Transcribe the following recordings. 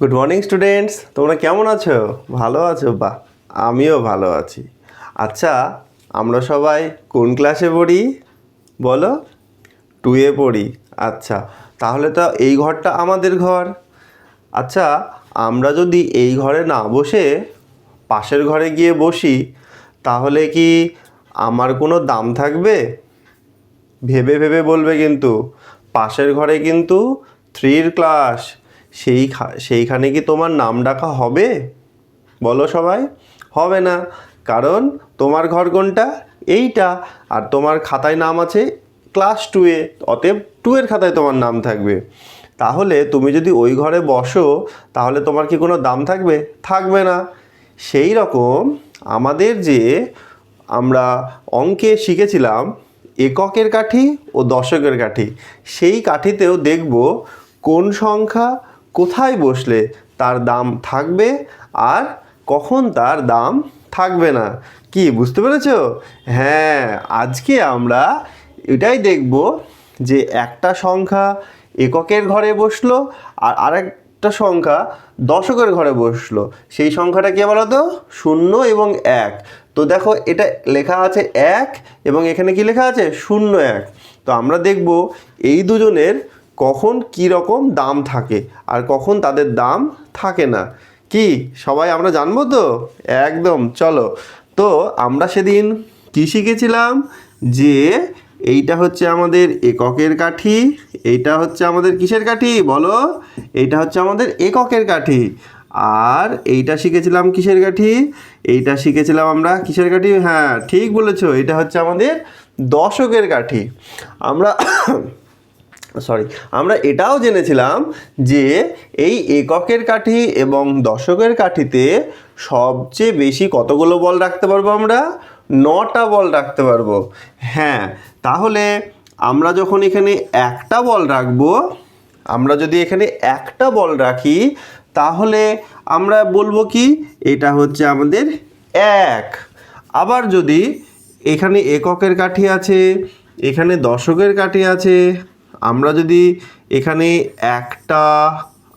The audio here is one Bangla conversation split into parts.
গুড মর্নিং স্টুডেন্টস তোমরা কেমন আছো? ভালো আছো? বা আমিও ভালো আছি। আচ্ছা আমরা সবাই কোন ক্লাসে পড়ি? বলো? টুয়ে পড়ি। আচ্ছা তাহলে তো এই ঘরটা আমাদের ঘর। আচ্ছা আমরা যদি এই ঘরে না বসে পাশের ঘরে গিয়ে বসি, তাহলে কি আমার কোনো দাম থাকবে? ভেবে ভেবে বলবে কিন্তু। পাশের ঘরে কিন্তু থ্রির ক্লাস সেই সেইখানে কি তোমার নাম ডাকা হবে? বলো সবাই। হবে না। কারণ তোমার ঘর কোনটা? এইটা। আর তোমার খাতায় নাম আছে ক্লাস টুয়ে অতএব টুয়ের খাতায় তোমার নাম থাকবে। তাহলে তুমি যদি ওই ঘরে বসো, তাহলে তোমার কি কোনো দাম থাকবে? থাকবে না। সেই রকম আমাদের যে আমরা অঙ্কে শিখেছিলাম এককের কাঠি ও দশকের কাঠি। সেই কাঠিতেও দেখব কোন সংখ্যা কোথায় বসলে তার দাম থাকবে আর কখন তার দাম থাকবে না? কি, বুঝতে পেরেছ? হ্যাঁ আজকে আমরা এটাই দেখব যে একটা সংখ্যা এককের ঘরে বসল আর আরেকটা সংখ্যা দশকের ঘরে বসল। সেই সংখ্যাটা কে বলো তো শূন্য এবং এক। তো দেখো, এটা লেখা আছে এক এবং এখানে কি লেখা আছে? শূন্য এক। তো আমরা দেখব এই দুজনের কখন কি রকম দাম থাকে আর কখন তাদের দাম থাকে না। কি, সবাই আমরা জানব তো? একদম, চলো। তো আমরা সেদিন কি শিখেছিলাম? যে এইটা হচ্ছে আমাদের এককের কাঠি, এইটা হচ্ছে আমাদের কিসের কাঠি বলো? এইটা হচ্ছে আমাদের এককের কাঠি। আর এইটা শিখেছিলাম কিসের কাঠি? এইটা শিখেছিলাম আমরা কিসের কাঠি? হ্যাঁ ঠিক বলেছ এটা হচ্ছে আমাদের দশকের কাঠি। আমরা সরি আমরা এটাও জেনেছিলাম যে এই এককের কাঠি এবং দশকের কাঠিতে সবচেয়ে বেশি কতগুলো বল রাখতে পারব আমরা? নটা বল রাখতে পারব। হ্যাঁ তাহলে আমরা যখন এখানে একটা বল রাখব, আমরা যদি এখানে একটা বল রাখি, তাহলে আমরা বলব কি? এটা হচ্ছে আমাদের এক। আবার যদি এখানে এককের কাঠি আছে, এখানে দশকের কাঠি আছে আমরা যদি এখানে একটা,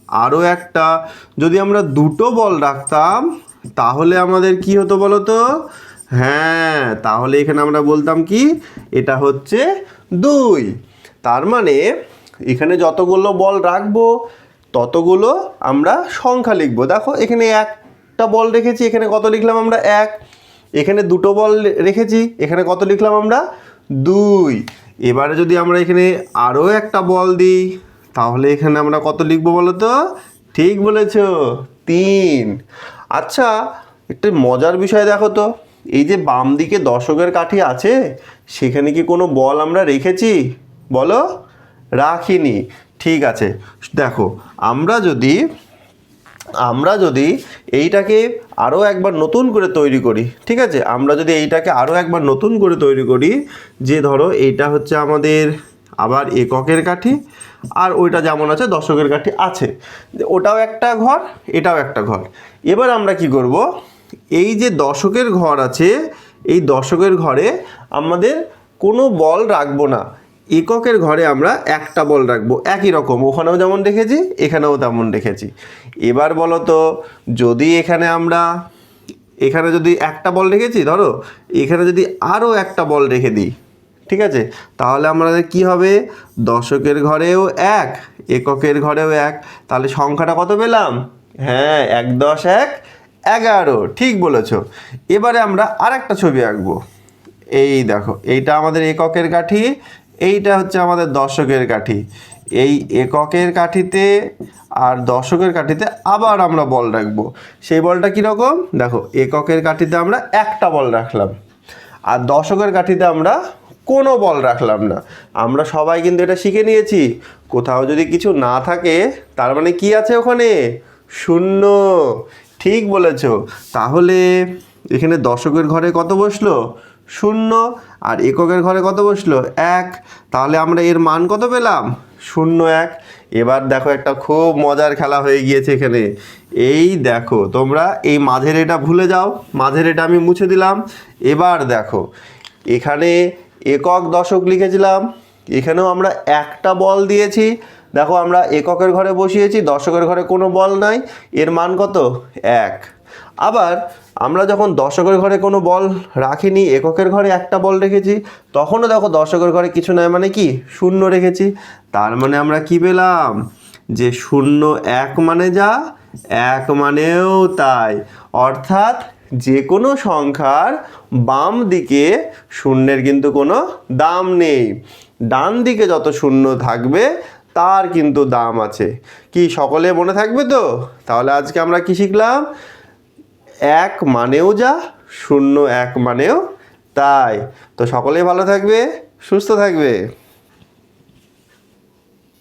আরও একটা, যদি আমরা দুটো বল রাখতাম, তাহলে আমাদের কি হতো বলো তো হ্যাঁ তাহলে এখানে আমরা বলতাম কি? এটা হচ্ছে দুই। তার মানে এখানে যতগুলো বল রাখব, ততগুলো আমরা সংখ্যা লিখব। দেখো, এখানে একটা বল রেখেছি, এখানে কত লিখলাম আমরা? এক। এখানে দুটো বল রেখেছি, এখানে কত লিখলাম আমরা? দুই। এবারে যদি আমরা এখানে আরও একটা বল দিই, তাহলে এখানে আমরা কত লিখব বলো তো? ঠিক বলেছ, তিন। আচ্ছা একটা মজার বিষয় দেখো তো, এই যে বাম দিকে দশকের কাঠি আছে, সেখানে কি কোনো বল আমরা রেখেছি? বলো? রাখিনি। ঠিক আছে। দেখো, আমরা যদি আমরা যদি এইটাকে আরও একবার নতুন করে তৈরি করি, ঠিক আছে? আমরা যদি এইটাকে আরও একবার নতুন করে তৈরি করি, যে ধরো এইটা হচ্ছে আমাদের আবার এককের কাঠি, আর ওইটা যেমন আছে দশকের কাঠি আছে। ওটাও একটা ঘর, এটাও একটা ঘর। এবার আমরা কি করব? এই যে দশকের ঘর আছে, এই দশকের ঘরে আমাদের কোনো বল রাখব না। এককের ঘরে আমরা একটা বল রাখব, একই রকম। ওখানেও যেমন রেখেছি, এখানেও তেমন রেখেছি। এবার বলো তো, যদি এখানে আমরা, এখানে যদি একটা বল রেখেছি, ধরো, এখানে যদি আরও একটা বল রেখে দিই, ঠিক আছে? তাহলে আমাদের কি হবে? দশকের ঘরেও এক, এককের ঘরেও এক। তাহলে সংখ্যাটা কত পেলাম? হ্যাঁ এক দশ এক এগারো, ঠিক বলেছ। এবারে আমরা আর একটা ছবি আঁকবো। এই দেখো, এইটা আমাদের এককের কাঠি এইটা হচ্ছে আমাদের দশকের কাঠি। এই এককের কাঠিতে আর দশকের কাঠিতে আবার আমরা বল রাখব। সেই বলটা কীরকম? দেখো, এককের কাঠিতে আমরা একটা বল রাখলাম। আর দশকের কাঠিতে আমরা কোনো বল রাখলাম না। আমরা সবাই কিন্তু এটা শিখে নিয়েছি। কোথাও যদি কিছু না থাকে, তার মানে কি আছে ওখানে? শূন্য। ঠিক বলেছ। তাহলে এখানে দশকের ঘরে কত বসল? শূন্য। আর এককের ঘরে কত বসল? এক। তাহলে আমরা এর মান কত পেলাম? শূন্য এক। এবার দেখো একটা খুব মজার খেলা হয়ে গিয়েছে এখানে। এই দেখো, তোমরা এই মাঝের এটা ভুলে যাও। মাঝের এটা আমি মুছে দিলাম। এবার দেখো, এখানে একক দশক লিখেছিলাম। এখানেও আমরা একটা বল দিয়েছি। দেখো আমরা এককের ঘরে বসিয়েছি, দশকের ঘরে কোনো বল নাই। এর মান কত? এক। আবার আমরা যখন দর্শকের ঘরে কোনো বল রাখিনি, এককের ঘরে একটা বল রেখেছি, তখনও দেখো দর্শকের ঘরে কিছু নয় মানে কি? শূন্য রেখেছি। তার মানে আমরা কি পেলাম? যে শূন্য এক মানে যা, এক মানেও তাই। অর্থাৎ যে কোনো সংখ্যার বাম দিকে শূন্যের কিন্তু কোনো দাম নেই। ডান দিকে যত শূন্য থাকবে, তার কিন্তু দাম আছে। কি, সকলে মনে থাকবে তো? তাহলে আজকে আমরা কি শিখলাম? এক মানেও যা শূন্য এক মানেও তাই। তো সকলেই ভালো থাকবে সুস্থ থাকবে।